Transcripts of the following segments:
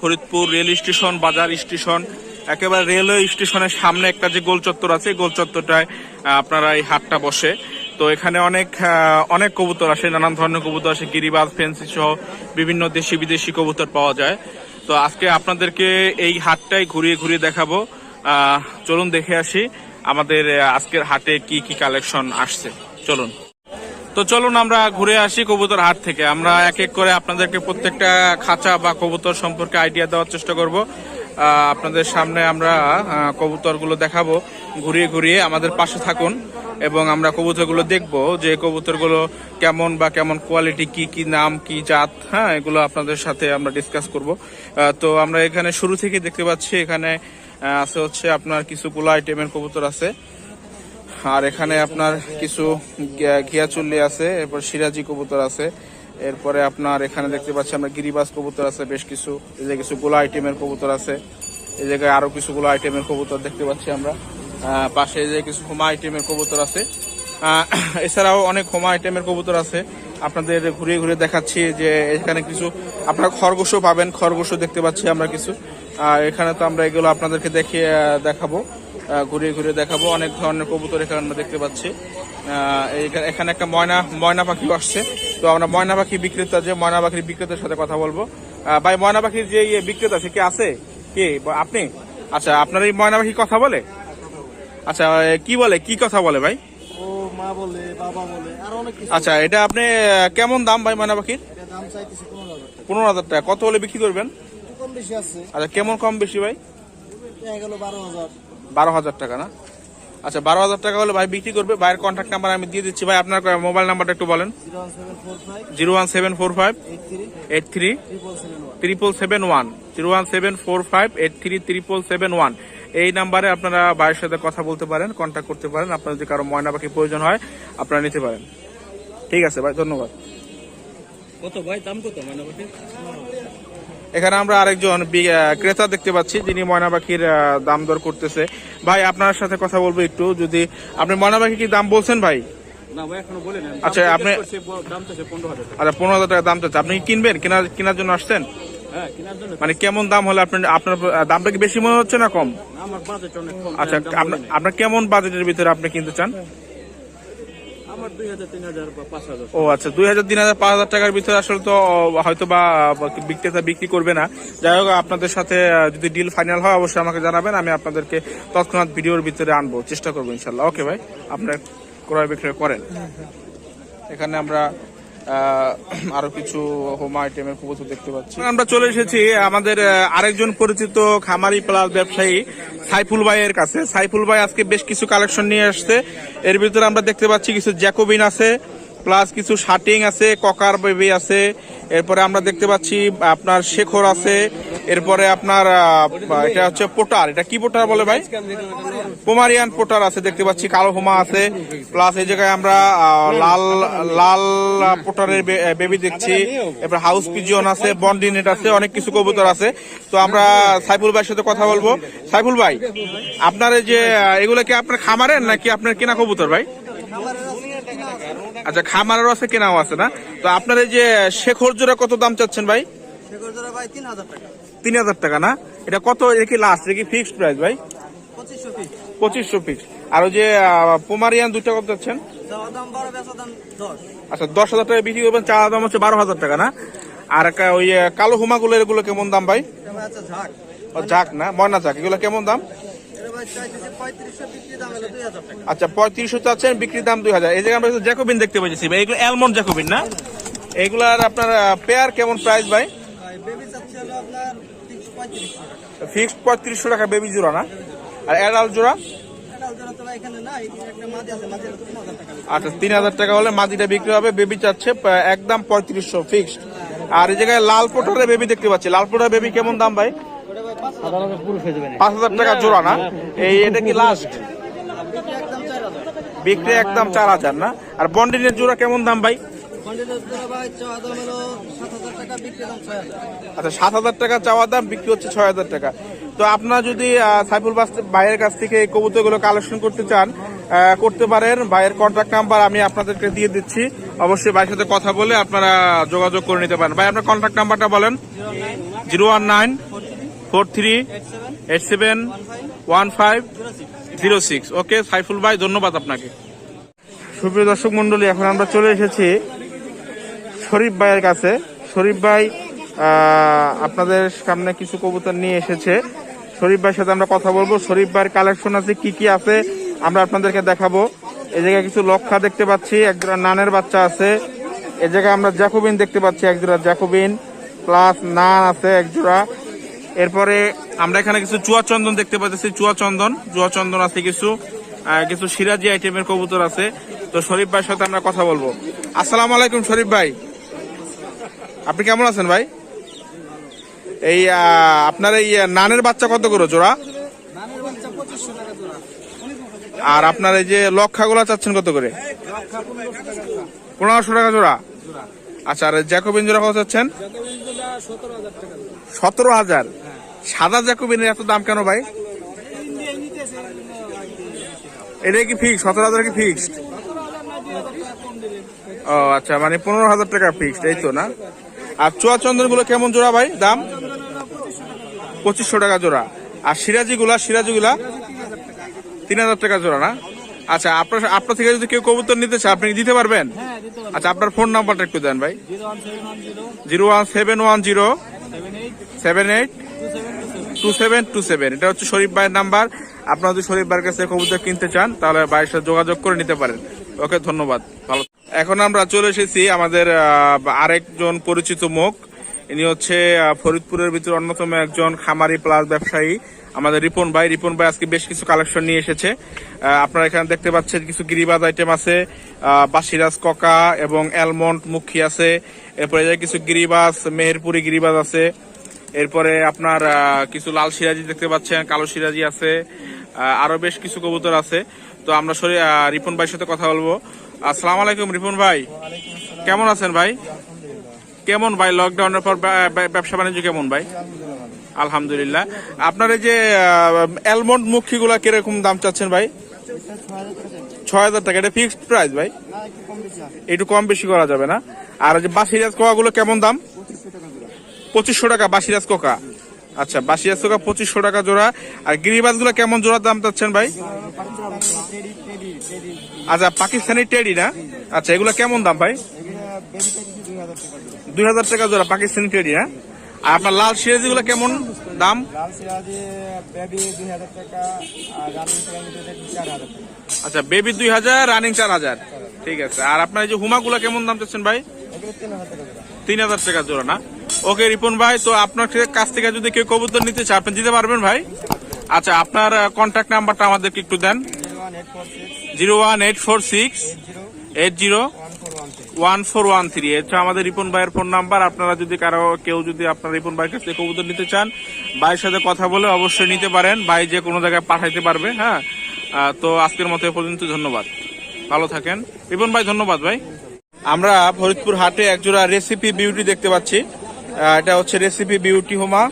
Faridpur rail station, বাজার station, একেবারে railway স্টেশনের সামনে একটা যে গোল চত্বর আছে, গোল চত্বরটায় আপনারা এই হাটটা বসে। তো এখানে অনেক অনেক কবুতর আসে, নানান ধরনের কবুতর আসে, গিরিবাজ, ফেন্সি সহ বিভিন্ন দেশি বিদেশি কবুতর পাওয়া যায়। তো আজকে আপনাদেরকে এই হাটটাই ঘুরিয়ে ঘুরিয়ে দেখাবো। চলুন দেখে আসি আমাদের আজকের হাটে কি কি কালেকশন আসছে। চলুন। তো চলুন আমরা ঘুরে আসি কবুতর হাট থেকে। আমরা এক এক করে আপনাদেরকে প্রত্যেকটা খাঁচা বা কবুতর সম্পর্কে আইডিয়া দেওয়ার চেষ্টা করব। আপনাদের সামনে আমরা কবুতরগুলো দেখাবো। ঘুরিয়ে ঘুরিয়ে আমাদের পাশে থাকুন এবং আমরা কবুতরগুলো দেখব যে কবুতরগুলো কেমন বা কেমন কোয়ালিটি কি কি নাম, কি জাত হ্যাঁ এগুলো আপনাদের সাথে আমরা ডিসকাস করব। তো আমরা এখানে শুরু থেকে দেখতে পাচ্ছি, এখানে আছে হচ্ছে আপনার কিছু কিছুগুলো আইটেমের কবুতর আছে। আর এখানে আপনার কিছু ঘিয়া- ঘিয়াচুল্লি আছে, এরপর সিরাজি কবুতর আছে, এরপরে আপনার এখানে দেখতে পাচ্ছি আমরা গিরিবাস কবুতর আছে, বেশ কিছু, এই যে কিছু গোলা আইটেমের কবুতর আছে, এই জায়গায় আরও কিছু গোলা আইটেমের কবুতর দেখতে পাচ্ছি আমরা পাশে এই যে কিছু হোমা আইটেমের কবুতর আছে এছাড়াও অনেক হোমা আইটেমের কবুতর আছে, আপনাদের ঘুরিয়ে ঘুরিয়ে দেখাচ্ছি যে এখানে কিছু, আপনারা খরগোশও পাবেন, খরগোশও দেখতে পাচ্ছি আমরা কিছু, আর এখানে তো আমরা এগুলো আপনাদেরকে দেখিয়ে দেখাবো। ঘুরিয়ে ঘুরিয়ে দেখাবো। অনেক ধরনের কবুতর এখানে আমরা দেখতে পাচ্ছি। এখানে একটা ময়না ময়না পাখিও আসছে। তো আমরা ময়না পাখি বিক্রেতা যে ময়না পাখির বিক্রেতার সাথে কথা বলব। ভাই ময়না পাখির যে ইয়ে বিক্রেতা সে কি আছে? কে? আপনি? আচ্ছা আপনার এই ময়না পাখি কথা বলে? আচ্ছা কি বলে? কি কথা বলে ভাই? আচ্ছা এটা আপনি কেমন দাম ভাই ময়না পাখির? পনেরো হাজার টাকা। কত হলে বিক্রি করবেন? কম বেশি আচ্ছা কেমন কম বেশি ভাই? বারো হাজার টাকা না? আচ্ছা বারো হাজার টাকা হলে ভাই বিক্রি করবে। ভাইয়ের কন্ট্যাক্ট নাম্বার আমি দিয়ে দিচ্ছি। ভাই, আপনার মোবাইল নাম্বারটা একটু বলেন। Zero one seven four five. Eight three triple seven one zero one seven four five eight three triple seven one এই নাম্বারে আপনারা ভাইয়ের সাথে কথা বলতে পারেন কন্ট্যাক্ট করতে পারেন। আপনার যদি কারও ময়না পাখি প্রয়োজন হয়, আপনারা নিতে পারেন। ঠিক আছে ভাই, ধন্যবাদ। কত ভাই? দাম কত মানে বলতে এখানে আমরা আরেকজন ক্রেতা দেখতে পাচ্ছি যিনি ময়না পাখির দাম দর করতেছে। ভাই আপনার সাথে কথা বলব একটু যদি আপনি ময়না পাখি কি দাম বলছেন ভাই? আচ্ছা, আপনি- পনেরো হাজার টাকা। আচ্ছা পনেরো হাজার টাকা দাম চাচ্ছে আপনি কিনবেন? কেনার কেনার জন্য আসছেন? হ্যাঁ মানে কেমন দাম হলে আপনার আপনার দামটা কি বেশি মনে হচ্ছে না কম? আচ্ছা। আপনার কেমন বাজেটের ভিতরে আপনি কিনতে চান আমার দুই হাজার তিন হাজার বা পাঁচ হাজার ও আচ্ছা দুই হাজার তিন হাজার পাঁচ হাজার টাকার ভিতরে আসলে তো হয়তো বা বিক্রেতা বিক্রি করবে না। যাই হোক আপনাদের সাথে যদি ডিল ফাইনাল হয় অবশ্যই আমাকে জানাবেন আমি আপনাদেরকে তৎক্ষণাৎ ভিডিওর ভিতরে আনব চেষ্টা করব ইনশাল্লাহ। ওকে ভাই আপনার ক্রয় বিক্রয় করেন। এখানে আমরা আরও কিছু হোম আইটেমের কবুতর দেখতে পাচ্ছি। আমরা চলে এসেছি আমাদের আরেকজন পরিচিত খামারি প্লাস ব্যবসায়ী সাইফুল ভাইয়ের কাছে। সাইফুল ভাই, আজকে বেশ কিছু কালেকশন নিয়ে আসছে। এর ভিতরে আমরা দেখতে পাচ্ছি কিছু জ্যাকোবিন আছে, প্লাস কিছু শার্টিং আছে, ককার বেবি আছে এরপরে আমরা দেখতে পাচ্ছি, আপনার শেখর আছে, এরপরে আপনার এটা হচ্ছে পোটার। এটা কি পোটার বলে ভাই? পোমারিয়ান পোটার আছে, দেখতে পাচ্ছি, কালো হোমা আছে। প্লাস এই জায়গায় আমরা লাল লাল পোটারের বেবি দেখছি। এরপর হাউস পিজিয়ন আছে বন্ডিনেট আছে, অনেক কিছু কবুতর আছে। তো আমরা সাইফুল ভাইয়ের সাথে কথা বলব। সাইফুল ভাই, আপনার যে এগুলো কি আপনার খামারের নাকি আপনার কেনা কবুতর ভাই? আচ্ছা খামারেরও আছে কেনাও আছে না? তো আপনার এই যে শেখর জোড়া কত দাম চাচ্ছেন ভাই? শেখর জোড়া ভাই তিন হাজার টাকা। তিন হাজার টাকা না? এটা কত? এটা কি লাস্ট এটা কি ফিক্সড প্রাইস ভাই? পঁচিশশো ফিক্স আর ওই যে পোমারিয়ান দুইটা কত যাচ্ছেন দশ। আচ্ছা দশ হাজার টাকা বিক্রি করবেন চার দাম হচ্ছে বারো হাজার টাকা না? আর ওই কালো হুমাগুলো এগুলো কেমন দাম ভাই? ঝাক। না? ময়না যাক এগুলো কেমন দাম? আচ্ছা পঁয়ত্রিশশো চাচ্ছেন বিক্রির দাম দুই হাজার। এই জায়গায় আমরা জ্যাকোবিন দেখতে পাচ্ছি ভাই এগুলো অ্যালমন্ড জ্যাকোবিন না? এগুলার আপনার পেয়ার কেমন প্রাইস ভাই? ফিক্সড পঁয়ত্রিশশো টাকা। বেবি জোড়া না? আর অ্যাডাল্ট জোড়া? আচ্ছা তিন হাজার টাকা হলে মাদিটা বিক্রি হবে বেবি চাচ্ছে একদম পঁয়ত্রিশশো ফিক্সড আর এই জায়গায় লাল পোটারের বেবি দেখতে পাচ্ছি লাল পোটার বেবি কেমন দাম ভাই? পাঁচ হাজার টাকা জোড়া না? এই এটা কি লাস্ট বিক্রি একদম চার হাজার না? আর বন্ডিনের জোড়া কেমন দাম ভাই? কন্টেনার জোড়া ভাই চাওয়া দাম হলো সাত হাজার টাকা বিক্রি দাম ছয় হাজার আচ্ছা সাত হাজার টাকা চাওয়া দাম বিক্রি হচ্ছে ছয় হাজার টাকা। তো আপনারা যদি সাইফুল বাস ভাইয়ের কাছ থেকে এই কবুতরগুলো কালেকশন করতে চান করতে পারেন। ভাইয়ের কন্ট্যাক্ট নাম্বার আমি আপনাদেরকে দিয়ে দিচ্ছি। অবশ্যই ভাইয়ের সাথে কথা বলে আপনারা যোগাযোগ করে নিতে পারেন। ভাই আপনার কন্ট্যাক্ট নাম্বারটা বলেন। Zero one nine four three eight seven one five zero six. Okay, Saiful ভাই, ধন্যবাদ আপনাকে। সুপ্রিয় দর্শক মন্ডলী এখন আমরা চলে এসেছি শরীফ ভাইয়ের কাছে। শরীফ ভাই আপনাদের সামনে কিছু কবুতর নিয়ে এসেছে। শরীফ ভাইয়ের সাথে আমরা কথা বলব। শরীফ ভাইয়ের কালেকশন আছে, কি কি আছে, আমরা আপনাদেরকে দেখাবো। এ জায়গায় কিছু লক্ষা দেখতে পাচ্ছি একজোড়া নানের বাচ্চা আছে। এ জায়গায় আমরা জ্যাকোবিন দেখতে পাচ্ছি একজোড়া জ্যাকোবিন প্লাস নান আছে একজোড়া এরপরে আমরা এখানে কিছু চুয়া চন্দন দেখতে পাচ্ছি চুয়া চন্দন। চুয়া চন্দন আছে কিছু কিছু সিরাজি আইটেমের কবুতর আছে। তো শরীফ ভাইয়ের সাথে আমরা কথা বলব। আসসালামু আলাইকুম শরীফ ভাই। আপনি কেমন আছেন ভাই? এই আপনার এই নানের বাচ্চা কত করে জোড়া? আর আপনার এই যে লক্ষাগুলা চাচ্ছেন কত করে? পনেরোশো টাকা জোড়া। আচ্ছা আর জ্যাকোবিন জোড়া কত চাচ্ছেন? সতেরো হাজার। সাদা জ্যাকোবিনের এত দাম কেন ভাই? এটা কি ফিক্স সতেরো হাজার কি ফিক্সড ও আচ্ছা মানে পনেরো হাজার টাকা ফিক্সড এই তো না? আর চোয়া চন্দনগুলো কেমন জোড়া ভাই? দাম? পঁচিশশো টাকা জোড়া। আর সিরাজি গুলা সিরাজি গুলা তিন হাজার টাকা জোড়া না? আচ্ছা আপনার আপনার থেকে যদি কেউ কবুতর নিতে চায় আপনি দিতে পারবেন? আচ্ছা আপনার ফোন নাম্বারটা একটু দেন ভাই। Zero one seven one zero seven eight. Two seven two seven এটা হচ্ছে শরীফ ভাইয়ের নাম্বার। আপনারা যদি শরীফ ভাইয়ের কাছে কবুতর কিনতে চান, তাহলে ভাইয়ের সাথে যোগাযোগ করে নিতে পারেন। ওকে, ধন্যবাদ। ভালো। এখন আমরা চলে এসেছি আমাদের আরেকজন পরিচিত মুখ। ইনি হচ্ছে ফরিদপুরের ভিতরে অন্যতম একজন খামারি প্লাস ব্যবসায়ী। আমাদের রিপন ভাই। রিপন ভাই আজকে বেশ কিছু কালেকশন নিয়ে এসেছে। আপনারা এখানে দেখতে পাচ্ছেন কিছু গিরিবাজ আইটেম আছে বাসিরাজ ককা এবং অ্যালমন্ড মুখী আছে। এরপরে কিছু গিরিবাজ, মেহেরপুরি গিরিবাজ আছে। এরপরে আপনার কিছু লাল সিরাজি দেখতে পাচ্ছেন কালো সিরাজি আছে আরও বেশ কিছু কবুতর আছে। তো আমরা সরি রিপন ভাইয়ের সাথে কথা বলব। আসসালামু আলাইকুম রিপন ভাই। কেমন আছেন ভাই? কেমন ভাই? লকডাউনের পর ব্যা- ব্যা- ব্যবসা বাণিজ্য কেমন ভাই? আলহামদুলিল্লাহ। আপনার এই যে অ্যালমন্ড মুখীগুলা কীরকম দাম চাচ্ছেন ভাই? ছয় হাজার টাকা। এটা ফিক্সড প্রাইস ভাই? একটু কম বেশি করা যাবে না। আর এই যে বাসিরাজ কোকাগুলো কেমন দাম? পঁচিশশো টাকা বাসিরাজ কোকা। আচ্ছা বাসিরাজ কোকা পঁচিশশো টাকা জোড়া। আর গিরিবাজগুলো কেমন জোড়া দাম চাচ্ছেন ভাই? আচ্ছা পাকিস্তানি টেডি না? আচ্ছা এগুলো কেমন দাম ভাই? দুই হাজার টাকা জোড়া পাকিস্তানি টেডি না আর আপনার লাল সিরাজি গুলো কেমন দাম? সিরাজি বেবি দুই হাজার রানিং আচ্ছা বেবি দুই হাজার রানিং চার হাজার। ঠিক আছে। আর আপনার এই যে হুমা গুলো কেমন দাম চাচ্ছেন ভাই? তিন হাজার টাকা জোড়া না? ওকে, রিপন ভাই, তো আপনার কাছ থেকে যদি কেউ কবুতর নিতে চায়, আপনি দিতে পারবেন ভাই? আচ্ছা আপনার কন্ট্যাক্ট নাম্বারটা আমাদেরকে একটু দেন। Zero one eight four six, eight zero one four one three. এটা আমাদের রিপন ভাইয়ের ফোন নাম্বার আপনারা যদি কারও, কেউ যদি আপনার রিপন ভাইয়ের কাছে কবুতর নিতে চান, ভাইয়ের সাথে কথা বলে অবশ্যই নিতে পারেন। ভাই যে কোনো জায়গায় পাঠাইতে পারবে হ্যাঁ? তো আজকের মতো এ পর্যন্ত ধন্যবাদ। ভালো থাকেন। রিপন ভাই, ধন্যবাদ ভাই। আমরা ফরিদপুর হাটে একজোড়া রেসিপি বিউটি দেখতে পাচ্ছি। এটা হচ্ছে রেসিপি বিউটি হোমা।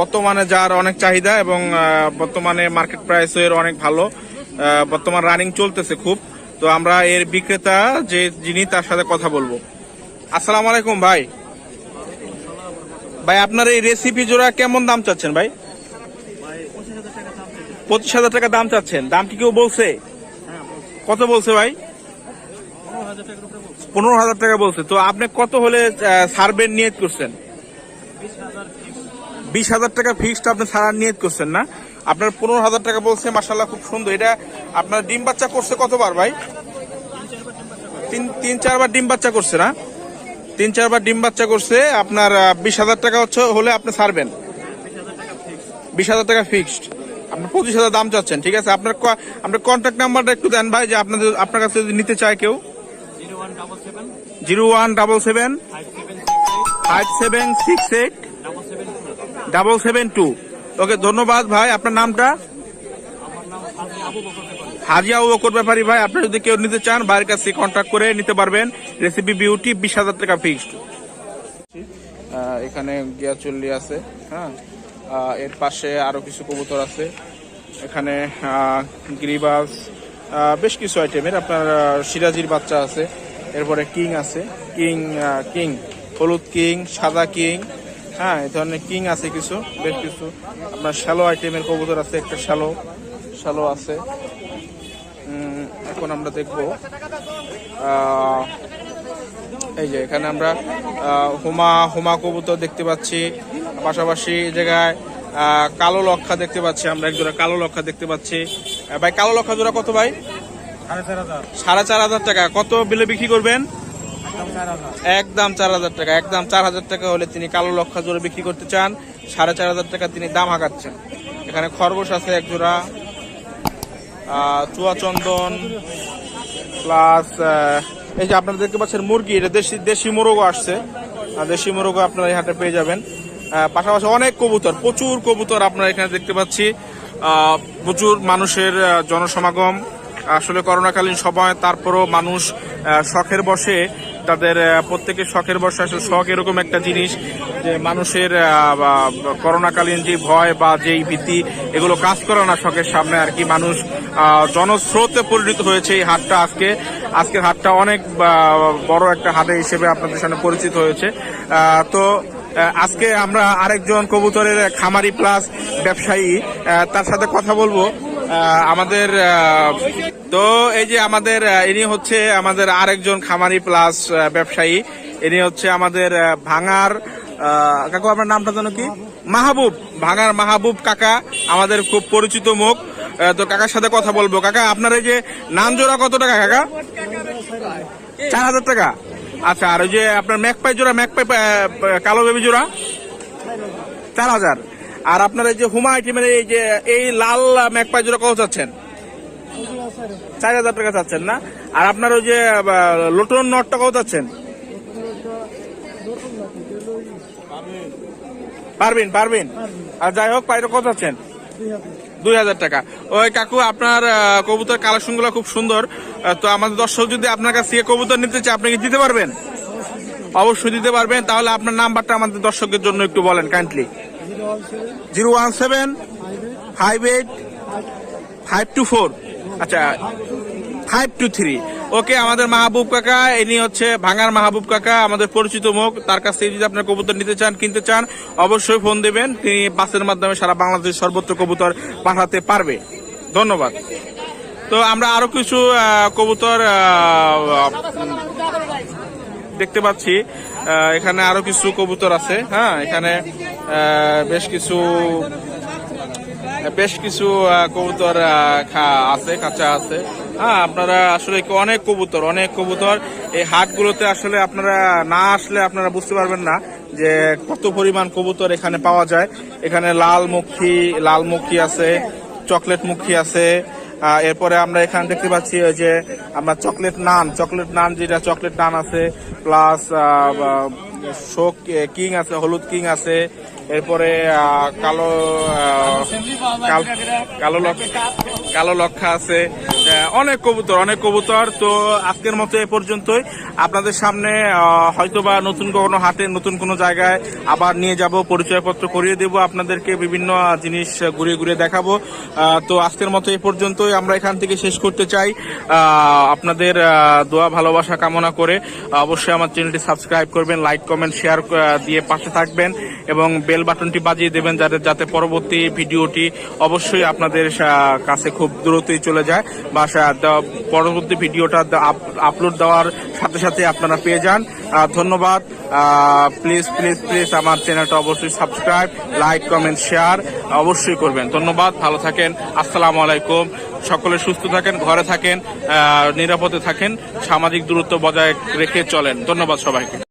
বর্তমানে যার অনেক চাহিদা এবং বর্তমানে মার্কেট প্রাইস এর অনেক ভালো। বর্তমান রানিং চলতেছে খুব। তো আমরা এর বিক্রেতা যে, যিনি তার সাথে কথা বলব। আসসালাম আলাইকুম ভাই। ভাই, আপনার এই রেসিপি জোড়া কেমন দাম চাচ্ছেন ভাই? পঁচিশ হাজার টাকা দাম চাচ্ছেন। দাম কি কেউ বলছে? কত বলছে ভাই? পনেরো হাজার টাকা বলছে। তো আপনি কত হলে সার্ভের নিয়ত করছেন? বিশ হাজার টাকা ফিক্সড আপনি ছাড়ার নিয়ত করছেন না? আপনার পনেরো হাজার টাকা বলছে মাসাল্লাহ খুব সুন্দর। এটা আপনার ডিম বাচ্চা করছে কতবার ভাই? তিন তিন, চারবার ডিম বাচ্চা করছে না? তিন, চারবার ডিম বাচ্চা করছে, আপনার বিশ হাজার টাকা হচ্ছে, হলে আপনি ছাড়বেন বিশ হাজার টাকা ফিক্সড আপনি পঁচিশ হাজার দাম চাচ্ছেন, ঠিক আছে? আপনার আপনার কন্ট্যাক্ট নাম্বারটা একটু দেন ভাই, যে আপনাদের, আপনার কাছে যদি নিতে চায় কেউ। Zero one double seven zero one double seven five seven six eight six double seven two. Okay ধন্যবাদ ভাই আপনার নামটা? হাজিয়া ও বকর ব্যাপারী ভাই আপনি যদি কেউ নিতে চান ভাইয়ের কাছে কন্ট্যাক্ট করে নিতে পারবেন। রেসিপি বিউটি বিশ হাজার টাকা ফিক্সড এখানে গিয়া চল্লি আছে হ্যাঁ? এর পাশে আরও কিছু কবুতর আছে। এখানে আহ, বেশ কিছু আইটেমের আপনার সিরাজির বাচ্চা আছে। এরপরে কিং আছে। কিং কিং, হলুদ কিং, সাদা কিং হ্যাঁ এই ধরনের কিং আছে কিছু, বেশ কিছু। আপনার শ্যালো আইটেমের কবুতর আছে, একটা শ্যালো শ্যালো আছে। এখন আমরা দেখব এই যে এখানে আমরা হুমা হুমা কবুতর দেখতে পাচ্ছি। পাশাপাশি জায়গায় কালো লক্ষা দেখতে পাচ্ছি আমরা একজোড়া কালো লক্ষা দেখতে পাচ্ছি। ভাই, কালো লক্ষা জোড়া কত ভাই? সাড়ে চার হাজার। টাকা। কত বিলে বিক্রি করবেন? একদম চার হাজার। টাকা একদম চার হাজার টাকা হলে তিনি কালো লক্ষা জোড়া বিক্রি করতে চান। সাড়ে চার হাজার টাকা তিনি দাম হাঁকাচ্ছেন। এখানে খরগোশ আছে এক জোড়া চুয়া চন্দন প্লাস এই যে আপনারা দেখতে পাচ্ছেন মুরগি এটা দেশি দেশি মোরগও আসছে। দেশি মোরগও আপনারা এই হাটে পেয়ে যাবেন। পাশাপাশি অনেক কবুতর প্রচুর কবুতর আপনারা এখানে দেখতে পাচ্ছি। আহ, প্রচুর মানুষের জনসমাগম। আসলে করোনাকালীন সময়, তারপরও মানুষ শখের বসে তাদের প্রত্যেকের শখের বসে আসলে শখ এরকম একটা জিনিস যে মানুষের করোনাকালীন যে ভয় বা যেই ভীতি, এগুলো কাজ করে না শখের সামনে আর কি। মানুষ জনস্রোতে পরিণত হয়েছে এই হাটটা আজকে। আজকের হাটটা অনেক বড় একটা হাটে হিসেবে আপনাদের সামনে পরিচিত হয়েছে। তো আজকে আমরা আরেকজন কবুতরের খামারি প্লাস ব্যবসায়ী তার সাথে কথা বলব। আমাদের তো এই যে আমাদের ইনি হচ্ছে আমাদের আরেকজন খামারি প্লাস ব্যবসায়ী। ইনি হচ্ছে আমাদের ভাঙার কাকু আপনার নামটা জানো কি? মাহবুব, ভাঙার মাহবুব কাকা, আমাদের খুব পরিচিত মুখ। তো কাকার সাথে কথা বলব। কাকা, আপনার এই যে নাম জোড়া কত টাকা, কাকা? চার হাজার টাকা। আচ্ছা আর ওই যে আপনার ম্যাকপাই জোড়া, ম্যাকপাই কালো বেবি জোড়া? চার হাজার। আর আপনার এই যে হুমা আইটেমের এই যে, এই লাল ম্যাকপাই জোড়া কত চাচ্ছেন? চার হাজার টাকা চাচ্ছেন না? আর আপনার ওই যে লোটন নটটা কত চাচ্ছেন? পারবেন পারবেন? আর যাই হোক পাইটা কত চাচ্ছেন? দুই হাজার টাকা। ওই কাকু আপনার কবুতর কালেকশনগুলো খুব সুন্দর। তো আমাদের দর্শক যদি আপনার কাছে থেকে কবুতর নিতে চায় আপনি কি দিতে পারবেন? অবশ্যই দিতে পারবেন। তাহলে আপনার নাম্বারটা আমাদের দর্শকের জন্য একটু বলেন kindly zero one seven five eight five two four আচ্ছা ফাইভ টু থ্রি ওকে আমাদের মাহবুব কাকা, ইনি হচ্ছে ভাঙার মাহবুব কাকা, আমাদের পরিচিত মুখ। তার কাছ থেকে যদি আপনার কবুতর নিতে চান, কিনতে চান, অবশ্যই ফোন দেবেন। তিনি বাসের মাধ্যমে সারা বাংলাদেশ সর্বত্র কবুতর পাঠাতে পারবে। ধন্যবাদ। তো আমরা আরও কিছু কবুতর দেখতে পাচ্ছি। এখানে আরও কিছু কবুতর আছে হ্যাঁ? এখানে বেশ কিছু বেশ কিছু কবুতর আছে, কাঁচা আছে। হ্যাঁ আপনারা আসলে অনেক কবুতর অনেক কবুতর। এই হাটগুলোতে আসলে আপনারা না আসলে আপনারা বুঝতে পারবেন না যে কত পরিমাণ কবুতর এখানে পাওয়া যায়। এখানে লাল মুখী লাল মুখী আছে, চকলেট মুখী আছে। এরপরে আমরা এখানে দেখতে পাচ্ছি যে আমরা চকলেট নান চকলেট নান যেটা চকলেট নান আছে, প্লাস শোক কিং আছে, হলুদ কিং আছে। এরপরে কালো কাল- কালো লক্ষ আছে। অনেক কবুতর অনেক কবুতর। তো আজকের মতো এ পর্যন্তই। আপনাদের সামনে আহ, হয়তোবা নতুন কোনো হাটে নতুন কোনো জায়গায় আবার নিয়ে যাব পরিচয়পত্র করিয়ে দেব আপনাদেরকে বিভিন্ন জিনিস ঘুরিয়ে ঘুরিয়ে দেখাবো। তো আজকের মতো এ পর্যন্তই। আমরা এখান থেকে শেষ করতে চাই। আপনাদের দোয়া ভালোবাসা কামনা করে অবশ্যই আমার চ্যানেলটি সাবস্ক্রাইব করবেন লাইক কমেন্ট শেয়ার দিয়ে পাশে থাকবেন এবং বেল বাটনটি বাজিয়ে দেবেন যাতে যাতে পরবর্তী ভিডিওটি অবশ্যই আপনাদের কাছে খুব দ্রুতই চলে যায় বা পরবর্তী ভিডিওটা আপ- আপলোড দেওয়ার সাথে সাথে আপনারা পেয়ে যান। ধন্যবাদ। প্লিজ প্লিজ প্লিজ আমার চ্যানেলটা অবশ্যই সাবস্ক্রাইব লাইক কমেন্ট শেয়ার অবশ্যই করবেন। ধন্যবাদ, ভালো থাকেন, আসসালামু আলাইকুম। সকলে সুস্থ থাকেন, ঘরে থাকেন নিরাপদে থাকেন, সামাজিক দূরত্ব বজায় রেখে চলেন। ধন্যবাদ সবাইকে।